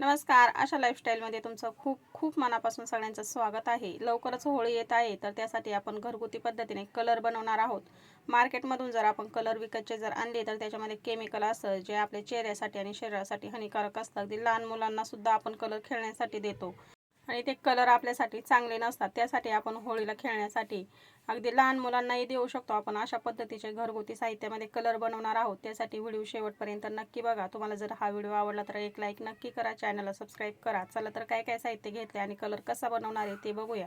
नमस्कार. अशा लाईफस्टाईलमध्ये तुमचं खूप खूप मनापासून सगळ्यांचं स्वागत आहे. लवकरच होळी येत आहे तर त्यासाठी आपण घरगुती पद्धतीने कलर बनवणार आहोत. मार्केटमधून जर आपण कलर विकतचे जर आणले तर त्याच्यामध्ये केमिकल असतं जे आपल्या चेहऱ्यासाठी आणि शरीरासाठी हानिकारक असतं. अगदी लहान मुलांनासुद्धा आपण कलर खेळण्यासाठी देतो. आणि ते कलर आपल्यासाठी चांगले नसतात त्यासाठी आपण होळीला खेळण्यासाठी अगदी लहान मुलांनाही देऊ शकतो. आपण अशा पद्धतीचे घरगुती साहित्यामध्ये कलर बनवणार आहोत. त्यासाठी व्हिडिओ शेवटपर्यंत नक्की बघा. तुम्हाला जर हा व्हिडिओ आवडला तर एक लाईक नक्की करा. चॅनलला सबस्क्राईब करा. चला तर काय काय साहित्य घेतले आणि कलर कसा बनवणार आहे ते बघूया.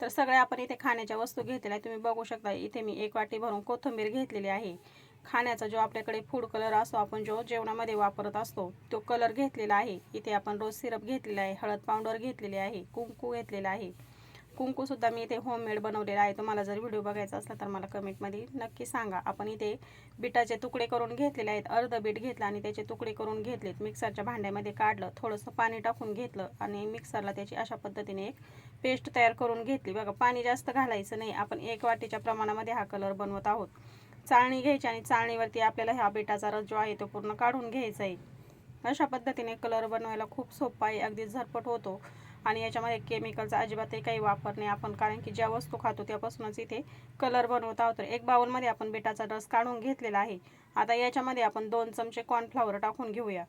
तर सगळ्या आपण इथे खाण्याच्या वस्तू घेतलेल्या तुम्ही बघू शकता इथे मी एक वाटी भरून कोथिंबीर घेतलेली आहे. खाण्याचा जो आपल्याकडे फूड कलर असतो आपण जो जेवणामध्ये वापरत असतो तो कलर घेतलेला आहे. इथे आपण रोज सिरप घेतलेला आहे हळद पावडर घेतलेली आहे कुंकू घेतलेला आहे. कुंकूसुद्धा मी इथे होममेड बनवलेला आहे. तुम्हाला जर व्हिडिओ बघायचा असला तर मला कमेंटमध्ये नक्की सांगा. आपण इथे बिटाचे तुकडे करून घेतलेले आहेत. अर्ध बीट घेतलं आणि त्याचे तुकडे करून घेतलेत. मिक्सरच्या भांड्यामध्ये काढलं थोडंसं पाणी टाकून घेतलं आणि मिक्सरला त्याची अशा पद्धतीने एक पेस्ट तयार करून घेतली. बघा पाणी जास्त घालायचं नाही. आपण एक वाटीच्या प्रमाणामध्ये हा कलर बनवत आहोत. चाळणी घ्यायची आणि चाळणीवरती आपल्याला हा बेटाचा रस जो आहे तो पूर्ण काढून घ्यायचा आहे. अशा पद्धतीने कलर बनवायला खूप सोपा आहे अगदी झटपट होतो. आणि याच्यामध्ये केमिकलचा अजिबातही काही वापर नाही आपण कारण की ज्या वस्तू खातो त्यापासूनच इथे कलर बनवत आहोत. एक बाउलमध्ये आपण बेटाचा रस काढून घेतलेला आहे. आता याच्यामध्ये आपण दोन चमचे कॉर्नफ्लॉवर टाकून घेऊया.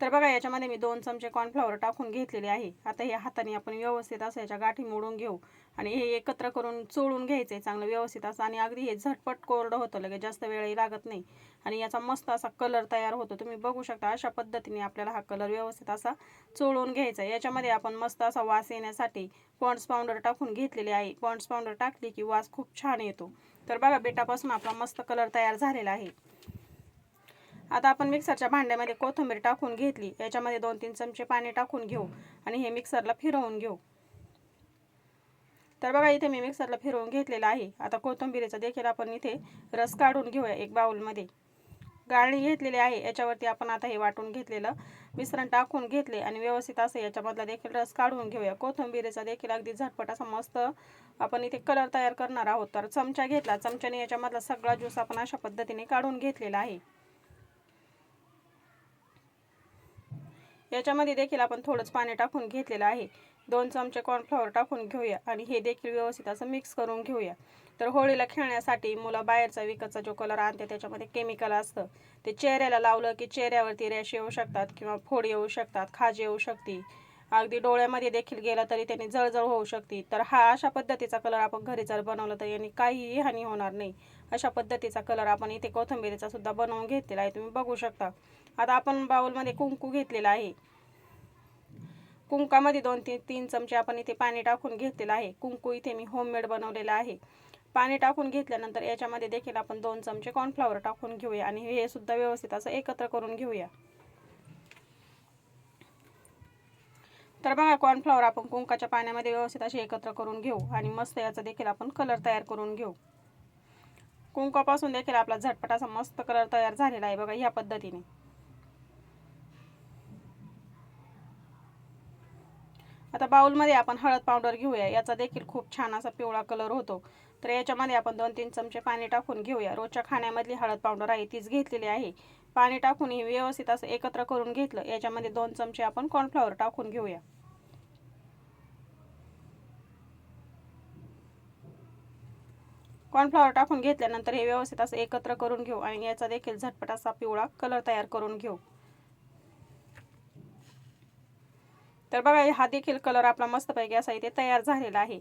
तर बघा याच्यामध्ये मी दोन चमचे कॉर्नफ्लॉवर टाकून घेतलेले आहे. आता हे हाताने आपण व्यवस्थित असं याच्या गाठी मोडून घेऊ. आणि हे एकत्र करून चोळून घ्यायचं आहे चांगलं व्यवस्थित असं. आणि अगदी हे झटपट कोरडं होतं लगेच जास्त वेळही लागत नाही. आणि याचा मस्त असा कलर तयार होतो. तुम्ही बघू शकता अशा पद्धतीने आपल्याला हा कलर व्यवस्थित असा चोळून घ्यायचा आहे. याच्यामध्ये आपण मस्त असा वास येण्यासाठी पॉन्ड्स पावडर टाकून घेतलेली आहे. पॉन्ड्स पावडर टाकली की वास खूप छान येतो. तर बघा बेटापासून आपला मस्त कलर तयार झालेला आहे. आता आपण मिक्सरच्या भांड्यामध्ये कोथिंबीर टाकून घेतली. याच्यामध्ये दोन तीन चमचे पाणी टाकून घेऊ आणि हे मिक्सरला फिरवून घेऊ. तर बघा इथे मी मिक्सरला फिरवून घेतलेला आहे. आता कोथिंबीरीचा देखील आपण इथे रस काढून घेऊया एक बाऊलमध्ये गाळणी घेतलेली आहे. याच्यावरती आपण आता हे वाटून घेतलेलं मिश्रण टाकून घेतले आणि व्यवस्थित असं याच्यामधला देखील रस काढून घेऊया. कोथिंबीरीचा देखील अगदी झटपट असा मस्त आपण इथे कलर तयार करणार आहोत. तर चमचा घेतला. चमच्याने याच्यामधला सगळा ज्यूस आपण अशा पद्धतीने काढून घेतलेला आहे. याच्यामध्ये देखील आपण थोडंच पाणी टाकून घेतलेलं आहे. दोन चमचे कॉर्नफ्लॉवर टाकून घेऊया आणि हे देखील व्यवस्थित असं मिक्स करून घेऊया. तर होळीला खेळण्यासाठी मुलं बाहेरचा विकतचा जो कलर आणते त्याच्यामध्ये केमिकल असतं. ते चेहऱ्याला लावलं की चेहऱ्यावरती रॅश येऊ शकतात किंवा फोड येऊ शकतात खाज येऊ शकते. अगदी डोळ्यामध्ये देखील गेला तरी त्यांनी जळजळ होऊ शकते. तर हा अशा पद्धतीचा कलर आपण घरी जर बनवला तर यांनी काहीही हानी होणार नाही. अशा पद्धतीचा कलर आपण इथे कोथिंबीरीचा सुद्धा बनवून घेतलेला आहे. तुम्ही बघू शकता. आता आपण बाउलमध्ये कुंकू घेतलेला आहे. कुंकामध्ये दोन तीन तीन चमचे आपण इथे पाणी टाकून घेतलेलं आहे. कुंकू इथे मी होममेड बनवलेलं आहे. पाणी टाकून घेतल्यानंतर याच्यामध्ये देखील आपण दोन चमचे कॉर्नफ्लॉवर टाकून घेऊया आणि हे सुद्धा व्यवस्थित असं एकत्र करून घेऊया. तर बघा कॉर्नफ्लॉवर आपण कुंकाच्या पाण्यामध्ये व्यवस्थित असे एकत्र करून घेऊ आणि मस्त याचा देखील आपण कलर तयार करून घेऊ. कुंकापासून देखील आपला झटपट असा मस्त कलर तयार झालेला आहे बघा ह्या पद्धतीने. आता बाउलमध्ये आपण हळद पावडर घेऊया. याचा देखील खूप छान असा पिवळा कलर होतो. तर याच्यामध्ये आपण दोन तीन चमचे पाणी टाकून घेऊया. रोजच्या खाण्यामधली हळद पावडर आहे तीच घेतलेली आहे. पाणी टाकून हे व्यवस्थित असं एकत्र करून घेतलं. याच्यामध्ये दोन चमचे आपण कॉर्नफ्लॉवर टाकून घेऊया. कॉर्नफ्लॉवर टाकून घेतल्यानंतर हे व्यवस्थित असं एकत्र करून घेऊ आणि याचा देखील झटपट असा पिवळा कलर तयार करून घेऊ. तर बघा हा देखील कलर आपला मस्तपैकी असा इथे तयार झालेला आहे.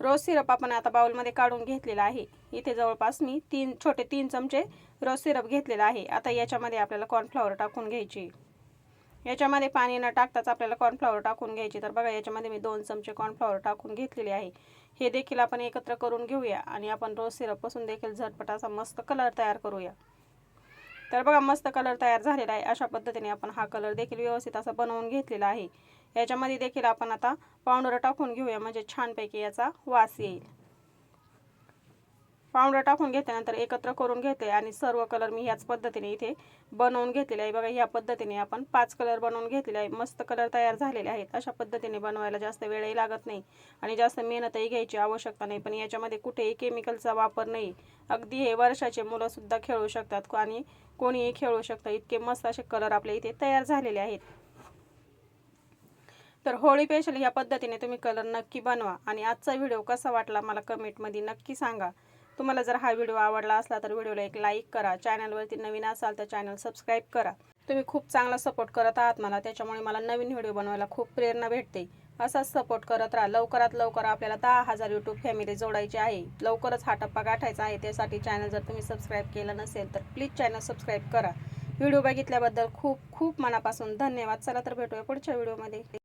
रोज सिरप आपण आता बाउलमध्ये काढून घेतलेला आहे. इथे जवळपास मी तीन छोटे तीन चमचे रोज सिरप घेतलेला आहे. आता याच्यामध्ये आपल्याला कॉर्नफ्लॉवर टाकून घ्यायची. याच्यामध्ये पाणी न टाकताच आपल्याला कॉर्नफ्लॉवर टाकून घ्यायची. तर बघा याच्यामध्ये मी दोन चमचे कॉर्नफ्लॉवर टाकून घेतलेले आहे. हे देखील आपण एकत्र करून घेऊया आणि आपण रोज सिरपपासून देखील झटपट असा मस्त कलर तयार करूया. तर बघा मस्त कलर तयार झालेला आहे. अशा पद्धतीने आपण हा कलर देखील व्यवस्थित असा बनवून घेतलेला आहे. याच्यामध्ये देखील आपण आता पावडर टाकून घेऊया. म्हणजे छानपैकी याचा वास येईल. पावडर टाकून घेतल्यानंतर एकत्र करून घेते आणि सर्व कलर मी ह्याच पद्धतीने इथे बनवून घेतलेले आहे. बघा ह्या पद्धतीने आपण पाच कलर बनवून घेतलेले आहे. मस्त कलर तयार झालेले आहेत. अशा पद्धतीने बनवायला जास्त वेळही लागत नाही आणि जास्त मेहनतही घ्यायची आवश्यकता नाही. पण याच्यामध्ये कुठेही केमिकलचा वापर नाही. अगदी हे वर्षाचे मुलंसुद्धा खेळू शकतात आणि कोणीही खेळू शकतं. इतके मस्त असे कलर आपल्या इथे तयार झालेले आहेत. तर होळी स्पेशल ह्या पद्धतीने तुम्ही कलर नक्की बनवा. आणि आजचा व्हिडिओ कसा वाटला मला कमेंटमध्ये नक्की सांगा. तुम्हाला जर हा व्हिडिओ आवडला असला तर व्हिडिओला एक लाईक करा. चॅनलवरती नवीन असाल तर चॅनल सबस्क्राईब करा. तुम्ही खूप चांगला सपोर्ट करत आहात मला त्याच्यामुळे मला नवीन व्हिडिओ बनवायला खूप प्रेरणा भेटते. असाच सपोर्ट करत राहा. लवकरात लवकर आपल्याला दहा हजार यूट्यूब फॅमिली जोडायची आहे. लवकरच हा टप्पा गाठायचा आहे. त्यासाठी चॅनल जर तुम्ही सबस्क्राईब केलं नसेल तर प्लीज चॅनल सबस्क्राईब करा. व्हिडिओ बघितल्याबद्दल खूप खूप मनापासून धन्यवाद. चला तर भेटूया पुढच्या व्हिडिओमध्ये.